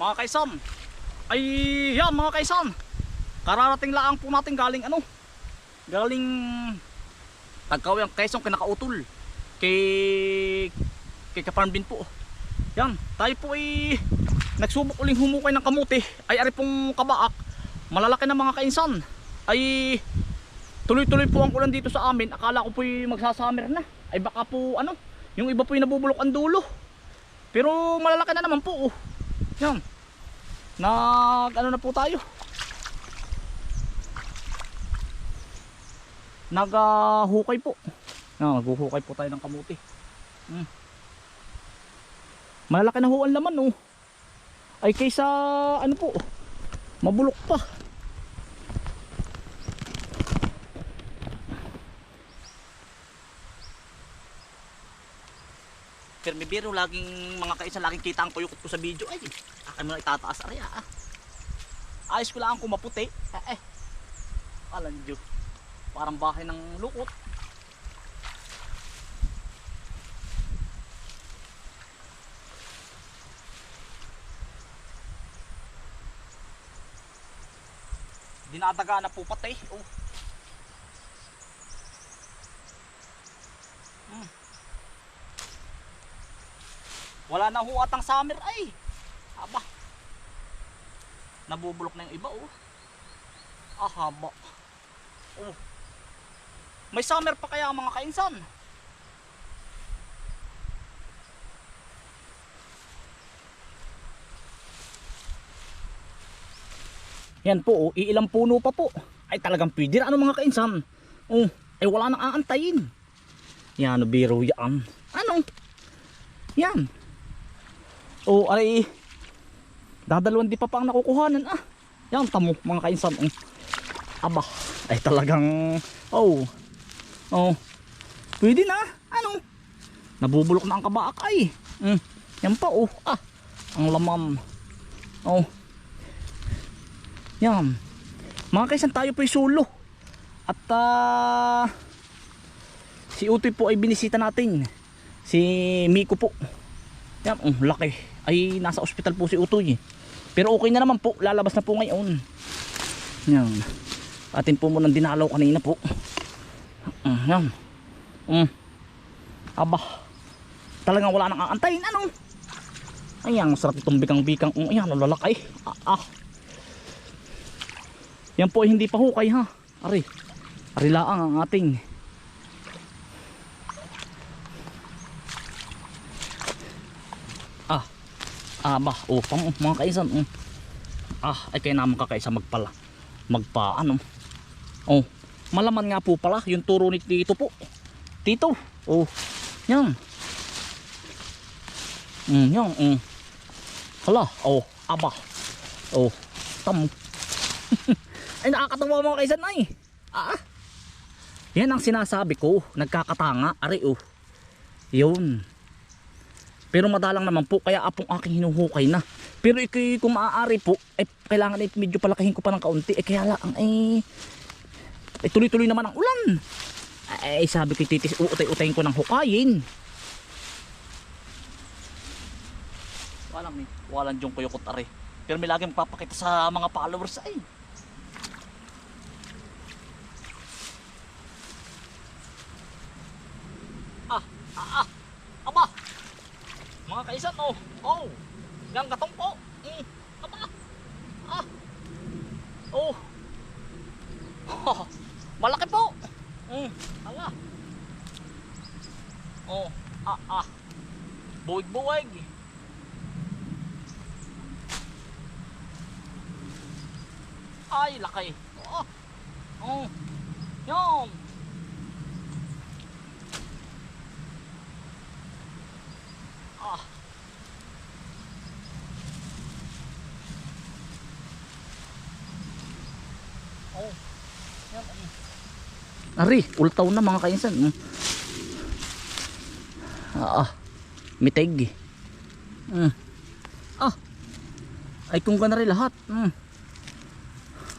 mga kaisan. Ay, yan mga kaisan. Kararating lang po natin galing ano? Galing Tagkawang Quezon kinakautol. Kay kay Kaparm din po. Yan, tayo po ay nagsubok uling humukay ng kamuti. Ay ari pong kabaak. Malalaki na mga kainsan. Ay tuloy-tuloy po ang ulan dito sa amin. Akala ko po ay magsasummer na. Ay baka po ano, yung iba po ay nabubulok ang dulo. Pero malalaki na naman po. Oh. Yan. Nag ano na po tayo. Naghukay po. Yan, naghuhukay po tayo ng kamuti. Hmm. Malalaki na ho ang laman oh. Ay kaysa ano po, mabulok pa. Pero may biro, laging mga kaisa, laging kita ang puyukot ko sa video. Ay, akin mo na itataas. Ari, ah. Ayos ko lang kung maputi. Eh, eh. Alam nyo. Parang bahay ng lukot. Dinadaga na po pati. Oh. Wala na ho atang summer ay. Aba. Nabubulok na yung iba oh. Ah, haba. Oh. May summer pa kaya ang mga kainsan? Yan po, oh, iilang puno pa po. Ay talagang pwede na ano mga kainsan. Oh, ay wala nang aantayin. Yan, biro yan. Ano? Yan. Oh, ay dadalawang di pa pa ang nakukuhanan ah. Yan, tamo mga kainsan. Oh. Aba, ay talagang oh. Oh. Pwede na. Ano? Nabubulok na ang kabaak. Mm. Yan pa oh. Ah. Ang lamam. Oh. Yan. Mga kaisan tayo po sulo. At ah, si Utoy po ay binisita natin. Si Miko po. Yan, oh, laki. Ay nasa ospital po si Utoy. Pero okay na naman po. Lalabas na po ngayon. Yan. Atin po munang dinalaw kanina po. Mm, yan. Mm. Aba. Talagang wala nang aantayin. Ano? Ayan, sarap itong bikang-bikang. Um, ayan, lalaki. Ah, ah. Yan po hindi pa hukay ha. Ari. Ari laang ang ating. Ah ba. Oh, pang mga kaisan. Um. Ah, ay kaya naman kakaisa magpala. Magpa ano. Oh. Malaman nga po pala yung turo ni Tito po. Tito. Oh. Yan. Mm, yan. Mm. Hala. Oh, aba. Oh. Tamo. Ay nakakatawa mga kaisan ay. Ah. Yan ang sinasabi ko, nagkakatanga, ari oh. Yun. Pero madalang naman po, kaya apong aking hinuhukay na. Pero ikay kung maaari po, eh, kailangan eh, medyo palakihin ko pa ng kaunti. Eh kaya lang, eh, eh tuloy-tuloy naman ang ulan. Eh sabi ko titis, uutay-utayin ko ng hukayin. Walang eh, walang diyong kuyukot ari. Pero may lagi magpapakita sa mga followers ay. Ah, ah, ah. Aba. Mga kaisan, oh. Oh. Yang katong po. Mm. Aba. Ah. Oh. Malaki po. Mm. Ala. Oh. Ah, ah. Buwig-buwig. Ay, laki. Oh. Oh. Yan. Oh. Ari, ultaw na mga kainsan. Mm. Ah, ah. Miteg. Mm. Ah. Ay kung ganari lahat. Mm.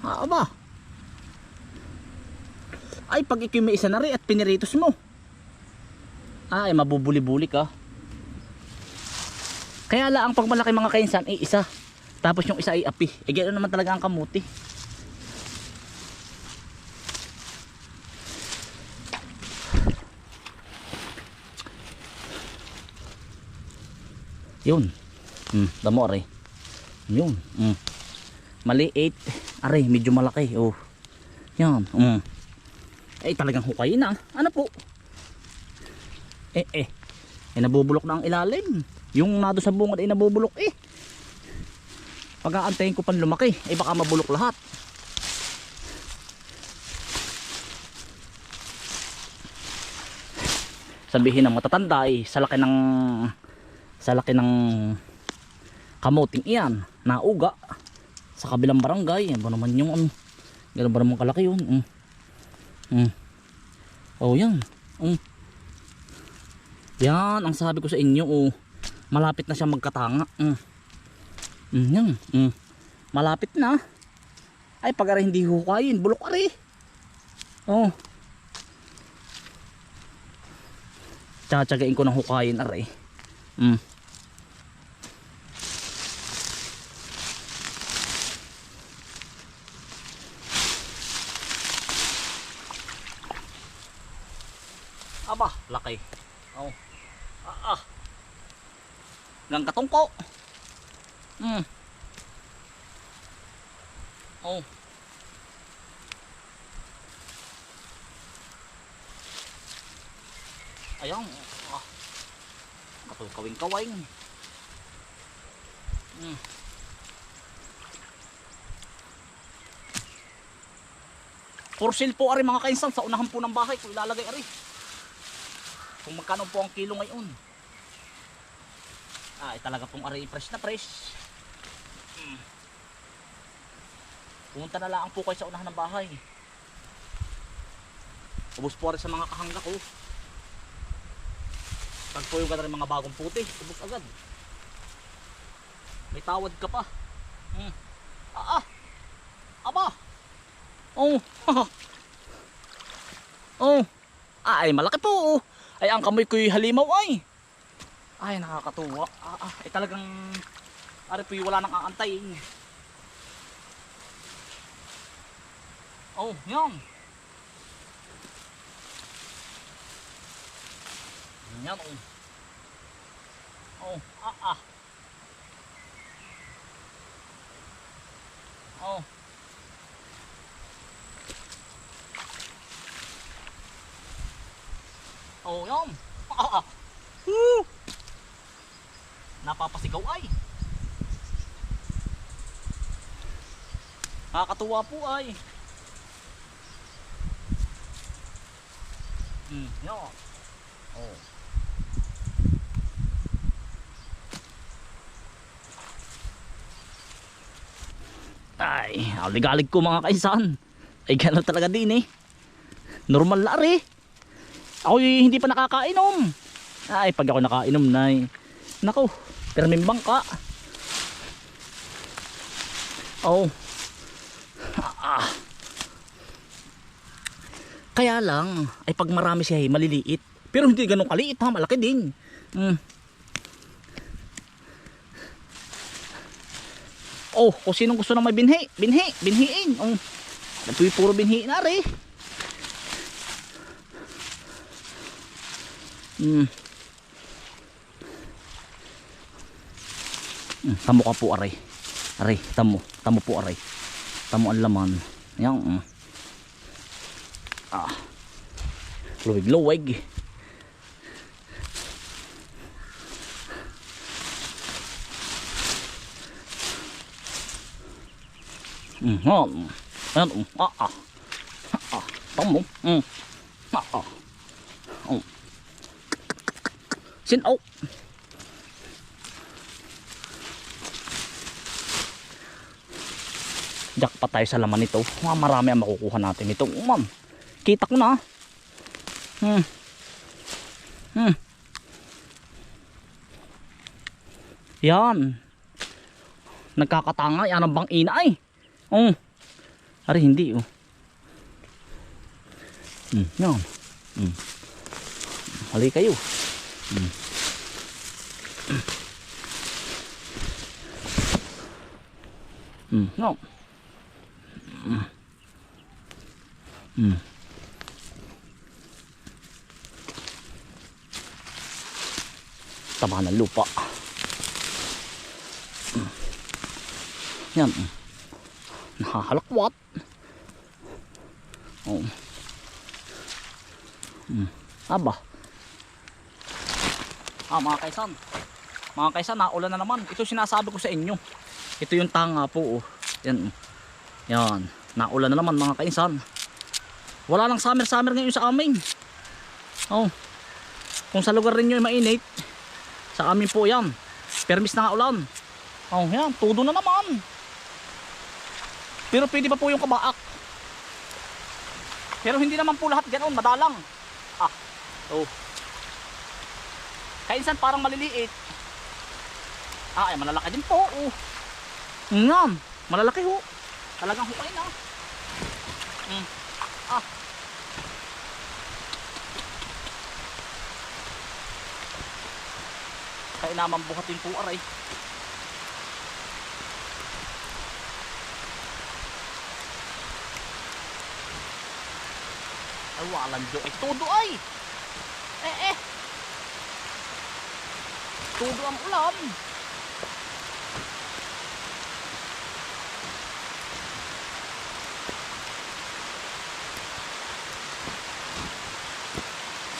Ah, aba. Ay, pag may isa na rin at piniritos mo. Ay, mabubuli-buli ka. Kaya lang ang pagmalaki mga kainsan ay isa. Tapos yung isa ay api. Eh ganoon naman talaga ang kamuti. Yun. Hmm, damo aray. Yun. Hmm. Maliit. Aray, medyo malaki. Oh. Yan. Hmm. Eh, talagang hukay na. Ano po? Eh, eh. Eh, nabubulok na ang ilalim. Yung nado sa bungad ay nabubulok eh. Pag aantayin ko pan lumaki, eh baka mabulok lahat. Sabihin ng matatanda eh, sa laki ng sa laki ng kamuting iyan, nauga sa kabilang barangay. Ba naman yung ano, ganun ba naman kalaki yun? Mm. Mm. Oh, yan. Mm. Yan, ang sabi ko sa inyo, oh, malapit na siya magkatanga. Mm. Mm, yan. Mm. Malapit na. Ay, pag hindi hukayin, bulok ari. Oh. Tsatsagain ko ng hukayin aray. Mm. Aba, laki. Oh. Ah, ah. Gang katungko. Hmm. Oh. Ayun. Ah. Katul kawing-kawing. Hmm. For po ari mga kainsan sa unahan po ng bahay kung ilalagay ari. Kung magkano po ang kilo ngayon. Eh, talaga pong ari fresh na fresh. Hmm. Pumunta na lang po kayo sa unahan ng bahay. Ubus po rin sa mga kahangga ko. Pag po yung rin mga bagong puti, ubus agad. May tawad ka pa. Hmm. Ah, ah. Aba. Oh. oh. Ay malaki po. oh. Ay ang kamay ko'y halimaw ay. Ay nakakatuwa. Ah, ah, ay talagang ari po wala nang aantayin. Oh, yan. Yan oh. Oh, ah ah. Oh. Oh, yan. Ah, ah. Woo! Napapasigaw ay. Nakakatuwa po ay. Hmm, yan. Oh. Ay, aligalig ko mga kaisan. Ay, gano'n talaga din eh. Normal na rin. Ako hindi pa nakakainom. Ay, pag ako nakainom na eh. Nako, perming bangka. Oh. Ah. Kaya lang, ay pag marami siya eh, maliliit. Pero hindi ganun kaliit ha, malaki din. Mm. Oh, kung sinong gusto na may binhi, binhi, binhiin. Oh. Yung puro binhi na rin. Mm. Mm, tamo ka po aray. Aray, tamo. Tamo po aray. Tamo ang laman. Yan. Mm. Ah. Luwig-luwig. Mm, yan. Yan. mm, Ah, ah. Ah, tamo. Mm. Ah, ah. Oh. Sin oh. Jack pa tayo sa laman nito. Ah, marami ang makukuha natin nito. Oh, ma'am. Kita ko na. Hmm. Hmm. Yan. Nagkakatanga. Yan ang bang ina ay. Oh. Ari hindi oh. Hmm. Yan. Hmm. Hali kayo. Mm, no. Mm. Mm. Tama ng lupa. Mm. Yan. Nakahalakwat. Oh. Mm. Aba. Ah, mga kaisan. Mga kaisan, naulan na naman. Ito sinasabi ko sa inyo. Ito yung tanga po. Oh. Yan. Oh. Yan. Naulan na naman mga kaisan. Wala lang summer-summer ngayon sa amin. Oh. Kung sa lugar ninyo ay mainit, sa amin po yan. Permis na nga ulan. Oh, yan. Tudo na naman. Pero pwede pa po yung kabaak. Pero hindi naman po lahat ganoon, madalang. Ah. Oh. Kainsan parang maliliit. Ah, ay malalaki din po. Oh. Ngam, malalaki ho. Talagang hukay na. Mm. Ah. Kaya naman buhatin po aray. Ay, walang do. Ay, todo ay! Eh, eh! Todo ang ulan.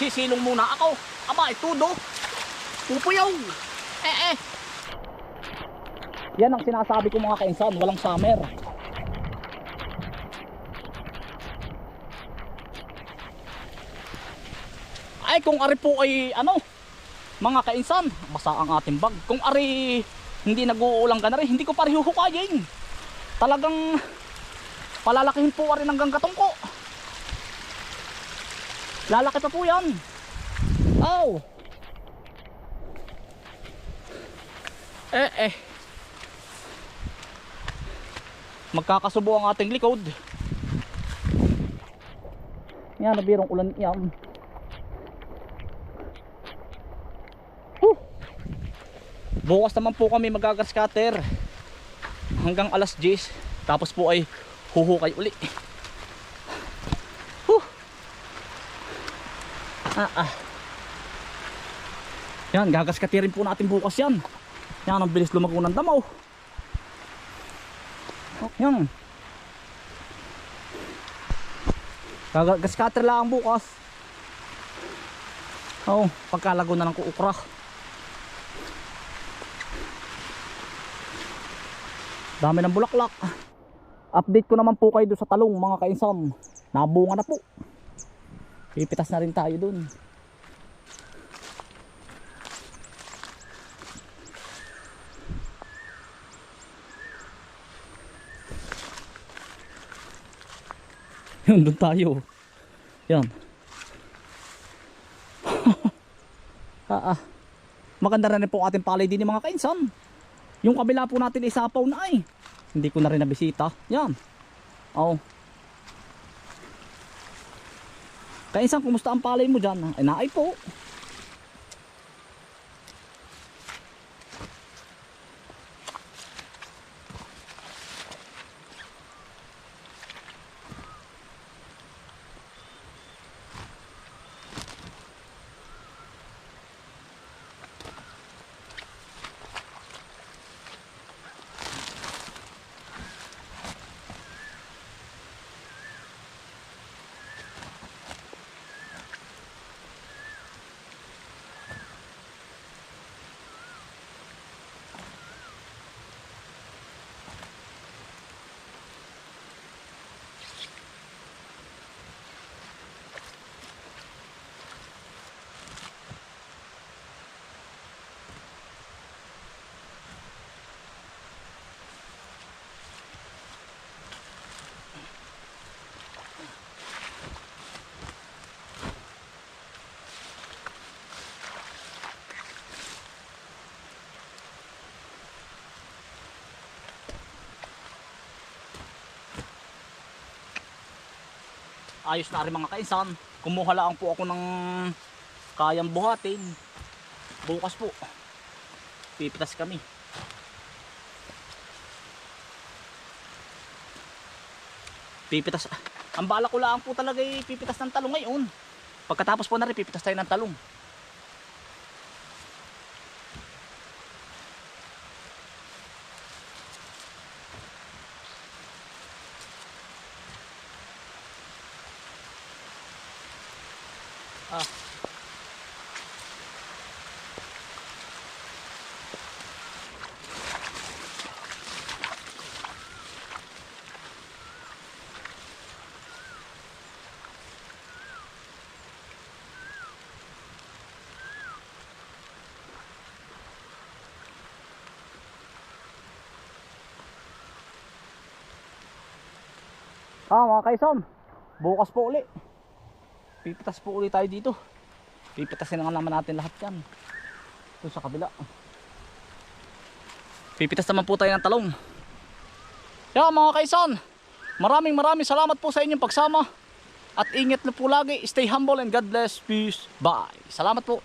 Sisilong muna ako. Aba, itudo. Pupuyaw. Eh, eh. Yan ang sinasabi ko mga kainsan. Walang summer. Ay, kung ari po ay ano, mga kainsan, basa ang ating bag. Kung ari hindi nag-uulang ka na rin, hindi ko pa rin huhukayin. Talagang palalakihin po ari ng ganggatong ko. Lalaki pa po yan. Oh. Eh eh. Magkakasubo ang ating likod. Yan, nabirong ulan yan. Huh. Bukas naman po kami magagascatter hanggang alas 10. Tapos po ay huhukay uli. Ah, ah. Yan, gagaskatirin po natin bukas yan. Yan, ang bilis lumago ng damaw. Oh, yan. Gagaskater lang bukas. Oh, pagkalago na ng kuukra. Dami ng bulaklak. Update ko naman po kayo doon sa talong mga kainsan. Nabunga na po. Pipitas na rin tayo doon. Yun, doon tayo. Yan. ah, ah. Maganda na rin po ating palay din mga kainsan. Yung kabila po natin isapaw na ay. Hindi ko na rin nabisita. Yan. Oh. Kainsan, kumusta ang palay mo dyan? Ay, naay po. ayos na rin mga kainsan. Kumuha lang po ako ng kayang buhatin. Bukas po pipitas kami. Pipitas ang bala ko lang po talaga ay pipitas ng talong ngayon. Pagkatapos po na rin pipitas tayo ng talong. Ah, mga kaison, bukas po uli. Pipitas po uli tayo dito. Pipitasin na nga naman natin lahat yan. Ito sa kabila. Pipitas naman po tayo ng talong. Yan mga kaison, maraming maraming salamat po sa inyong pagsama. At ingat na po lagi, stay humble and God bless. Peace. Bye. Salamat po.